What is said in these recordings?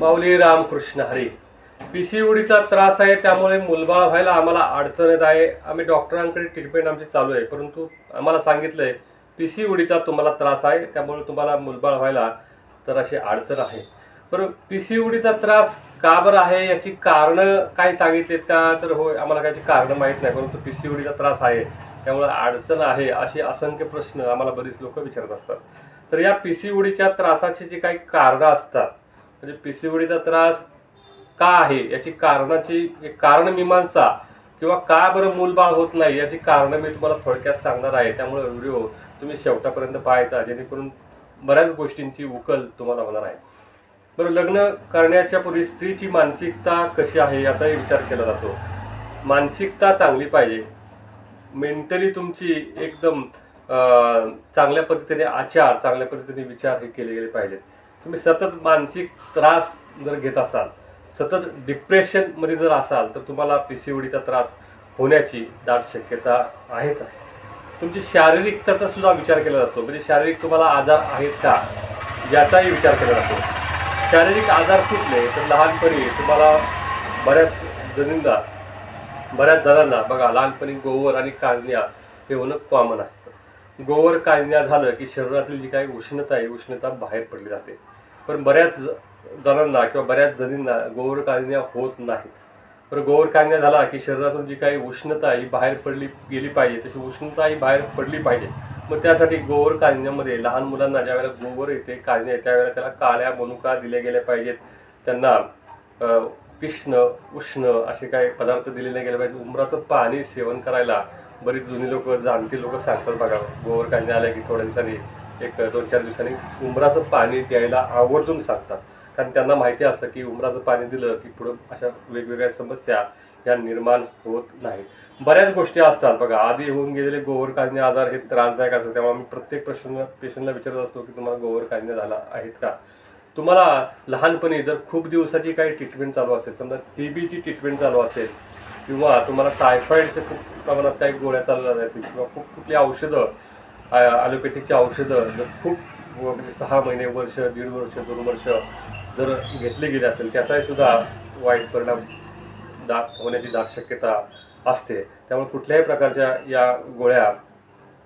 माऊली रामकृष्ण हरी. पीसीओडीचा त्रास आहे त्यामुळे मुलबाळ व्हायला आम्हाला अडचण येत आहे. आम्ही डॉक्टरांकडे ट्रीटमेंट आमची चालू आहे परंतु आम्हाला सांगितलंय पीसीओडीचा तुम्हाला त्रास आहे त्यामुळे तुम्हाला मुलबाळ व्हायला तर अशी अडचण आहे. बरं पीसीओडीचा त्रास का बरं आहे याची कारणं काय सांगितलीत का? तर होय आम्हाला काही कारणं माहीत नाही परंतु पीसीओडीचा त्रास आहे त्यामुळे अडचण आहे असे असंख्य प्रश्न आम्हाला बरीच लोक विचारत असतात. तर या पीसीओडीच्या त्रासाची जी काही कारणं असतात म्हणजे पीसीओडीचा त्रास का आहे? याची कारणाची एक कारणमीमांसा किंवा का बरं मूलबाळ होत नाही याची कारणं मी तुम्हाला थोडक्यात सांगणार आहे. त्यामुळे व्हिडिओ तुम्ही शेवटापर्यंत पाहायचा जेणेकरून बऱ्याच गोष्टींची उकल तुम्हाला होणार आहे. बरं लग्न करण्याच्या पूर्वी स्त्रीची मानसिकता कशी आहे याचाही विचार केला जातो. मानसिकता चांगली पाहिजे. मेंटली तुमची एकदम चांगल्या पद्धतीने आचार चांगल्या पद्धतीने विचार हे केले गेले पाहिजेत. तुम्ही सतत मानसिक त्रास जर घेत असाल सतत डिप्रेशनमध्ये जर असाल तर तुम्हाला पी सी ओडीचा त्रास होण्याची दाट शक्यता आहेच आहे. तुमची शारीरिक सुद्धा विचार केला जातो म्हणजे शारीरिक तुम्हाला आजार आहेत का याचाही विचार केला जातो. शारीरिक आजार कुठले तर लहानपणी तुम्हाला बऱ्याच जणींना बऱ्याच जणांना बघा लहानपणी गोवर आणि कांजण्या हे होणं कॉमन असतं. गोवर कांजण्या झालं की शरीरातील जी काही उष्णता आहे उष्णता बाहेर पडली जाते. पण बऱ्याच जणांना किंवा बऱ्याच जणींना गोवर होत नाहीत. बरं गोवर झाला की शरीरातून जी काही उष्णता ही बाहेर पडली गेली पाहिजे तशी उष्णता ही बाहेर पडली पाहिजे. मग त्यासाठी गोवर कांजण्यामध्ये लहान मुलांना ज्या वेळेला गोवर येते कांजण्या येते, त्यावेळेला त्याला काळ्या मनुका दिल्या गेल्या पाहिजेत. त्यांना अ, तीक्ष्ण उष्ण असे काही पदार्थ दिले नाही गेले पाहिजे उमराचं पाणी सेवन करायला बरीच जुनी लोक जाणती लोक सांगतात बघा गोवर कांदे आल्या की थोड्या दिवसांनी एक दोन चार दिवसांनी उमराचं पाणी द्यायला आवर्जून सांगतात. कारण त्यांना माहिती असतं की उमराचं पाणी दिलं की पुढं अशा वेगवेगळ्या समस्या ह्या निर्माण होत नाही बऱ्याच गोष्टी असतात. बघा आधी होऊन गेलेले गोवर कांदे आजार हे त्रासदायक असतात. तेव्हा आम्ही प्रत्येक प्रश्न पेशंटला विचारत असतो की तुम्हाला गोवर कांदे झाला आहेत का? तुम्हाला लहानपणी जर खूप दिवसाची काही ट्रीटमेंट चालू असेल समजा टी बीची ट्रीटमेंट चालू असेल किंवा तुम्हाला टायफॉईडच्या खूप प्रमाणात काही गोळ्या चालू झाल्या असतील किंवा खूप कुठली औषधं ॲलोपॅथिकची औषधं जर खूप म्हणजे सहा महिने वर्ष दीड वर्ष दोन वर्ष जर घेतले गेले असेल त्याचाही सुद्धा वाईट परिणाम दा होण्याची दाट शक्यता असते. त्यामुळे कुठल्याही प्रकारच्या या गोळ्या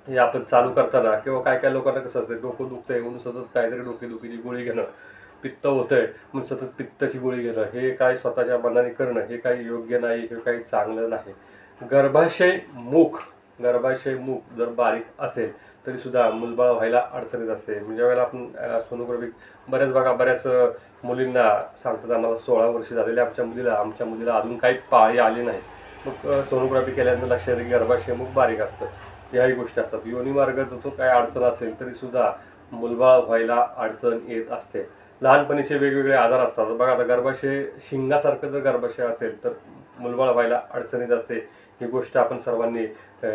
हे आपण चालू करताना किंवा काय काय लोकांना कसं असतं डोकं दुखतंय म्हणून सतत काहीतरी डोकेदुखीची गोळी घेणं पित्त होतंय म्हणून सतत पित्ताची गोळी घेणं हे काय स्वतःच्या मनाने करणं हे काही योग्य नाही हे काही चांगलं नाही. गर्भाशय मुख गर्भाशय मुख जर बारीक असेल तरीसुद्धा मुलबाळ व्हायला अडचणीत असते. म्हणजे वेळेला आपण सोनोग्राफी बऱ्याच बघा बऱ्याच मुलींना सांगतात आम्हाला सोळा वर्ष झालेले आमच्या मुलीला आमच्या मुलीला अजून काही पाळी आली नाही. मग सोनोग्राफी केल्यानंतर लक्षात येतं की गर्भाशय मुख बारीक असतं. ह्याही गोष्टी असतात. योनी जर तो काय अडचण असेल तरीसुद्धा मुलबाळ व्हायला अडचण येत असते. लहानपणीचे वेगवेगळे आजार असतात. बघा आता गर्भाशय शिंगासारखं जर गर्भाशय असेल तर मुलबाळ व्हायला अडचणीत असते. ही गोष्ट आपण सर्वांनी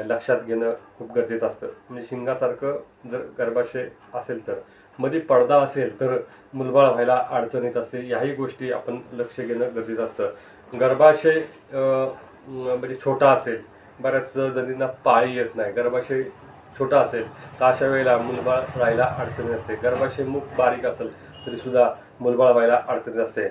लक्षात घेणं खूप गरजेचं असतं. म्हणजे शिंगासारखं जर गर्भाशय असेल तर. मध्ये पडदा असेल तर मुलबाळ व्हायला अडचणीत असते. ह्याही गोष्टी आपण लक्ष घेणं गरजेचं असतं. गर्भाशय म्हणजे छोटा असेल बऱ्याच जणींना पाळी येत नाही. गर्भाशय छोटा असेल तर अशा वेळेला मुलबाळ राहायला अडचणी असते. गर्भाशय मुख बारीक असेल तरीसुद्धा मुलबाळ व्हायला अडचणी असते.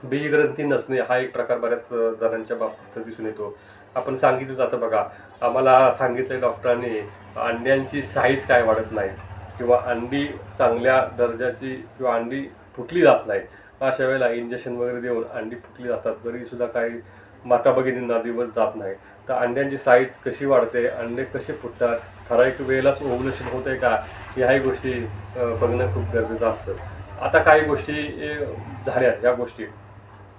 बीजग्रंथी नसणे हा एक प्रकार बऱ्याच जणांच्या बाबतीत दिसून येतो. आपण सांगितलं जातं बघा. आम्हाला सांगितलं डॉक्टरांनी अंड्यांची साईज काय वाढत नाही किंवा अंडी चांगल्या दर्जाची किंवा अंडी फुटली जात नाही अशा वेळेला इंजेक्शन वगैरे देऊन अंडी फुटली जातात. तरीसुद्धा काही माता भगिनींना दिवस जात नाही. तर अंड्यांची साईज कशी वाढते अंडे कसे फुटतात ठराविक वेळेलाच ओव्हुलेशन आहे का ह्याही गोष्टी बघणं खूप गरजेचं असतं. आता काही गोष्टी अं, झाल्या या गोष्टी.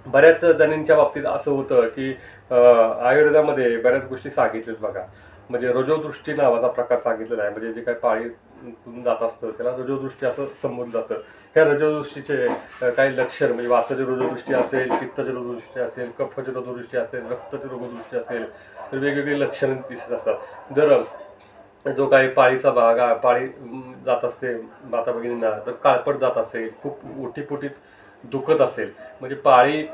बऱ्याच जणींच्या बाबतीत असं होतं की आयुर्वेदामध्ये बऱ्याच गोष्टी सांगितल्यात बघा. म्हणजे रजोदृष्टी नावाचा प्रकार सांगितलेला आहे. म्हणजे जे काही पाळीतून जात असतं त्याला रजोदृष्टी असं संबोधलं जातं. ह्या रजोदृष्टीचे काही लक्षण म्हणजे वाताची रजोदृष्टी असेल पित्ताची रजोदृष्टी असेल कफाची रजोदृष्टी असेल रक्ताची रजोदृष्टी असेल तर वेगवेगळी लक्षणं दिसत असतात. जर जो काही पाळीचा भाग पाळी जात असते माता भगिनींना तर काळपट जात असेल खूप ओटीपोटीत दुखत असेल. म्हणजे पाळी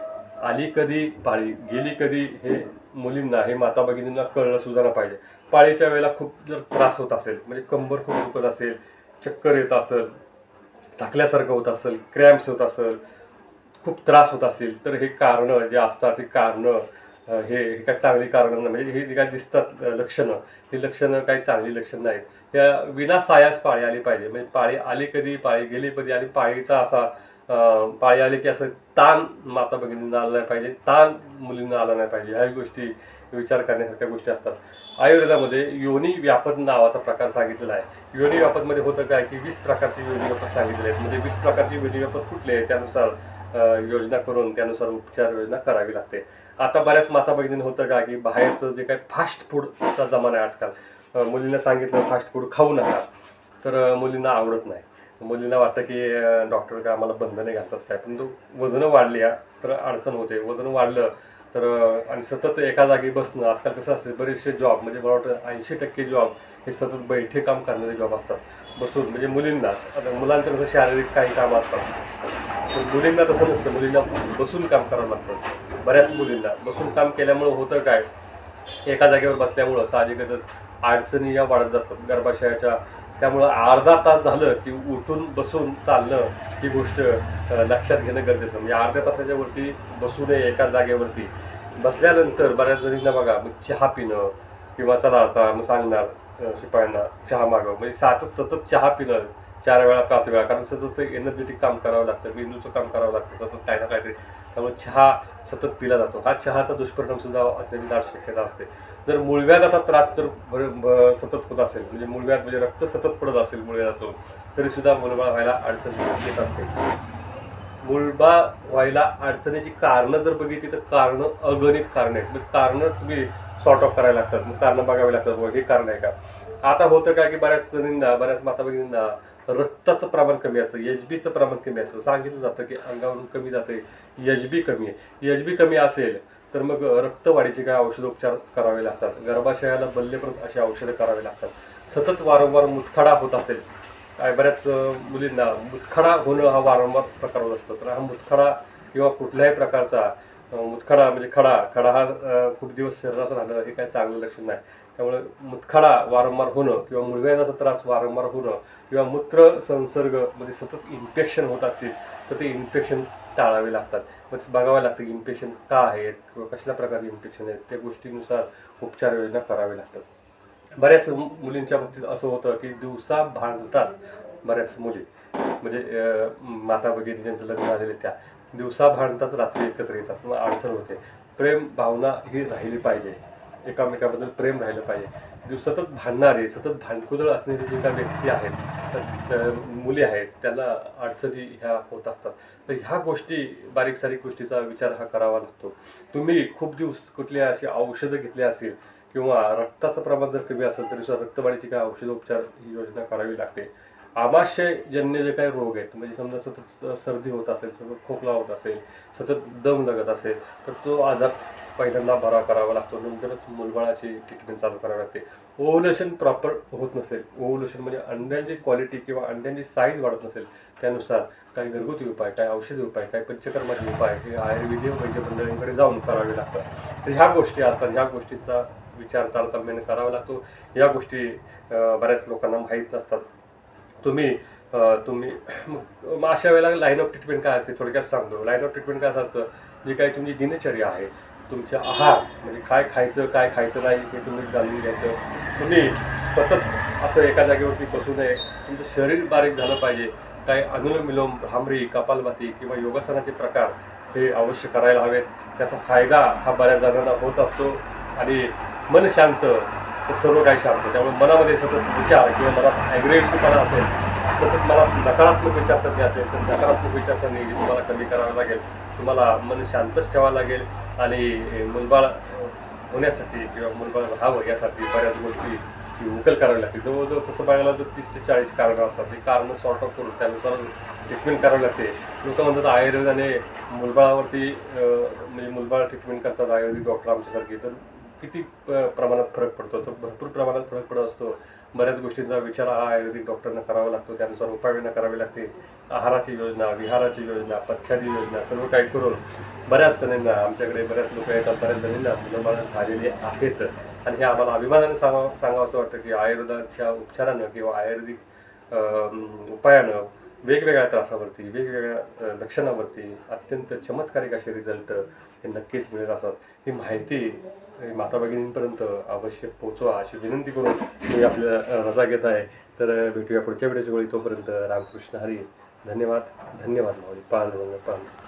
आली कधी पाळी गेली कधी हे मुलींना हे माता भगिनींना कळलं सुद्धा पाहिजे. पाळीच्या वेळेला खूप जर त्रास होत असेल म्हणजे कंबर खूप दुखत असेल चक्कर येत असेल थकल्यासारखं होत असेल क्रॅम्प्स होत असेल खूप त्रास होत असेल तर हे कारणं जे असतात ते कारणं हे हे काही चांगली कारणं म्हणजे हे जे काही दिसतात लक्षणं ही लक्षणं काही चांगली लक्षण नाहीत. त्या विना सायास पाळी आली पाहिजे. म्हणजे पाळी आली कधी पाळी गेली कधी आणि पाळीचा असा पाळी आले की असं ताण माता भगिनींना आला नाही पाहिजे ताण मुलींना आला नाही पाहिजे ह्या गोष्टी विचार करण्यासारख्या गोष्टी असतात. आयुर्वेदामध्ये योनी व्यापद नावाचा प्रकार सांगितलेला आहे. योनी व्यापदमध्ये होतं काय की वीस प्रकारचे योनी व्यापद सांगितले आहेत. म्हणजे वीस प्रकारचे योनी व्यापद कुठले आहेत त्यानुसार योजना करून त्यानुसार उपचार योजना करावी लागते. आता बऱ्याच माता भगिनींना होतं का की बाहेरचं जे काही फास्ट फूडचा जमाना आहे आजकाल. मुलींना सांगितलं फास्ट फूड खाऊ नका. तर मुलींना आवडत नाही. मुलींना वाटतं की डॉक्टर का आम्हाला बंधने घालतात काय? पण वजनं वाढली तर अडचण होते. वजन वाढलं तर आणि सतत एका जागी बसणं आजकाल कसं असते बरेचसे जॉब म्हणजे मला वाटतं ऐंशी टक्के जॉब हे सतत बैठे काम करणारे जॉब असतात. बसून म्हणजे मुलींना आता मुलांचं कसं शारीरिक काही काम असतात. पण मुलींना तसं नसतं. मुलींना बसून काम करावं लागतं. बऱ्याच मुलींना बसून काम केल्यामुळं होतं काय? एका जागेवर बसल्यामुळं साहजिकच अडचणी या वाढत जातात. गर्भाशयाच्या त्यामुळं अर्धा तास झालं की उठून बसून चालणं ही गोष्ट लक्षात घेणं गरजेचं. म्हणजे अर्ध्या तासाच्या वरती बसू नये एका जागेवरती. बसल्यानंतर बऱ्याच जणींना बघा मग चहा पिणं किंवा चला आता मग सांगणार शिपायांना चहा मागव म्हणजे सतत सतत चहा पिणं. चार वेळा पाच वेळा. कारण सतत एनर्जेटिक काम करावं लागतं मेंदूचं काम करावं लागतं सतत काही ना काहीतरी. त्यामुळे चहा सतत पिला जातो. हा चहाचा दुष्परिणाम सुद्धा असण्याची दाट शक्यता असते. जर मुळव्याधाचा त्रास जर भर सतत होत असेल म्हणजे मुळव्याध म्हणजे रक्त सतत पडत असेल मुळव्याधातून तरी सुद्धा मुलबाळ व्हायला अडचण येत असते. मुलबाळ व्हायला अडचणीची कारणं जर बघितली तर कारणं अगणित कारण आहेत. म्हणजे कारणं तुम्ही सॉर्ट ऑफ करायला लागतात. मग कारणं बघावी लागतात. हे कारण आहे का? आता होतं काय की बऱ्याच जणींना बऱ्याच माता भगिनींना रक्ताचं प्रमाण कमी असतं एच बीचं प्रमाण कमी असतं. सांगितलं जातं की अंगावरून कमी जाते एच बी कमी आहे. एच बी कमी असेल तर मग रक्तवाढीचे काय औषधोपचार करावे लागतात? गर्भाशयाला बल्लेप्रत अशी औषधं करावी लागतात. सतत वारंवार मुतखडा होत असेल काय बऱ्याच मुलींना मुतखडा होणं हा वारंवार प्रकार होत असतो. तर हा मुतखडा किंवा कुठल्याही प्रकारचा मुतखडा म्हणजे खडा खडा हा खूप दिवस शरीरात राहणं हे काही चांगलं लक्षण नाही. त्यामुळे मुतखडा वारंवार होणं किंवा मुळव्याधाचा त्रास वारंवार होणं किंवा मूत्र संसर्गमध्ये सतत इन्फेक्शन होत असतील तर ते इन्फेक्शन टाळावे लागतात. मग बघावं लागतं की इन्फेक्शन का आहेत किंवा कसल्या प्रकारचे इन्फेक्शन आहेत त्या गोष्टीनुसार उपचार योजना करावे लागतात. बऱ्याच मुलींच्या बाबतीत असं होतं की दिवसा भांडतात बऱ्याच मुली. म्हणजे माता भगिनी ज्यांचं लग्न झालेले त्या. दिवसा भांडतात रात्री एकत्र येतात मग अडचण होते. प्रेम भावना ही राहिली पाहिजे. एकामेकाबद्दल प्रेम राहिलं पाहिजे. दिव- सतत भांडणारे सतत भांडकुदळ असणारे जे काही व्यक्ती आहेत तर मुली आहेत त्यांना अडचणी ह्या होत असतात. तर ह्या गोष्टी बारीक सारीक गोष्टीचा विचार हा करावा लागतो. तुम्ही खूप दिवस कुठली अशी औषधं घेतली असेल किंवा रक्ताचं प्रमाण जर कमी असेल तरी सुद्धा रक्तवाढीची काय औषधोपचार ही योजना करावी लागते. आमाशयजन्य जे काही रोग आहेत म्हणजे समजा सतत सर्दी होत असेल सतत खोकला होत असेल सतत दम लागत असेल तर तो आजार पहिल्यांदा बरा करावा लागतो. नंतरच मुलबाळाची ट्रीटमेंट चालू करावी लागते. ओव्हुलेशन प्रॉपर होत नसेल ओव्हुलेशन म्हणजे अंड्यांची क्वालिटी किंवा अंड्यांची साईज वाढत नसेल त्यानुसार काही घरगुती उपाय काही औषधी उपाय काही पंचकर्माचे उपाय हे आयुर्वेदीय वैद्य मंडळींकडे जाऊन करावे लागतात. तर ह्या गोष्टी असतात ह्या गोष्टींचा विचार तारतम्याने करावा लागतो. या गोष्टी बऱ्याच लोकांना माहीत नसतात. तुम्ही तुम्ही मग मग अशा वेळेला लाईन ऑफ ट्रीटमेंट काय असते? थोडक्यात सांगतो. लाईन ऑफ ट्रीटमेंट काय असं असतं? जी काही तुमची दिनचर्या आहे तुमचे आहार म्हणजे काय खायचं काय खायचं नाही हे तुम्ही जाणून घ्यायचं. तुम्ही सतत असं एका जागेवरती बसू नये. तुमचं शरीर बारीक झालं पाहिजे. काय अनुलोम विलोम भ्रामरी कपालभाती किंवा योगासनाचे प्रकार हे अवश्य करायला हवेत. त्याचा फायदा हा बऱ्याच जणांना होत असतो. आणि मन शांत तर सर्व काही शांत. त्यामुळे मनामध्ये सतत विचार किंवा मनात ॲग्रेसिव्हपणा असेल सतत मला नकारात्मक विचारसरणी असेल तर नकारात्मक विचारसरणी तुम्हाला कमी करावी लागेल. तुम्हाला मन शांतच ठेवावं लागेल. आणि मुलबाळ होण्यासाठी किंवा मुलबाळ व्हावं यासाठी बऱ्याच गोष्टीची उकल करावी लागते. जवळजवळ तसं बघायला तर तीस ते चाळीस कारणं असतात. ती कारणं सॉर्ट ऑफ करून त्यानुसार ट्रीटमेंट करावी लागते. लोक म्हणतात आयुर्वेदाने मुलबाळावरती म्हणजे मुलबाळ ट्रीटमेंट करतात आयुर्वेदिक डॉक्टर आमच्यासारखे. तर किती प- प्रमाणात फरक पडतो? तो भरपूर प्रमाणात फरक पडत असतो. बऱ्याच गोष्टींचा विचार हा आयुर्वेदिक डॉक्टरांना करावा लागतो. त्यानुसार उपाययोजना करावी लागते. आहाराची योजना विहाराची योजना पथ्याची योजना सर्व काही करून बऱ्याच जणींना आमच्याकडे बऱ्याच लोक येतात बऱ्याच जणींना मुलं झालेली आहेत. आणि हे आम्हाला अभिमानाने सांगावं सांगावं असं वाटतं की आयुर्वेदाच्या उपचारानं किंवा आयुर्वेदिक उपायानं वेगवेगळ्या त्रासावरती वेगवेगळ्या लक्षणावरती अत्यंत चमत्कारिक असे रिझल्ट हे नक्कीच मिळत असतात ही माहिती माता भगिनींपर्यंत अवश्य पोचवा अशी विनंती करून मी आपल्याला रजा घेत आहे. तर भेटूया पुढच्या वेळेच्या वेळी. तोपर्यंत रामकृष्ण हरी. धन्यवाद. धन्यवाद माऊली. पांडुरंग पांडुरंग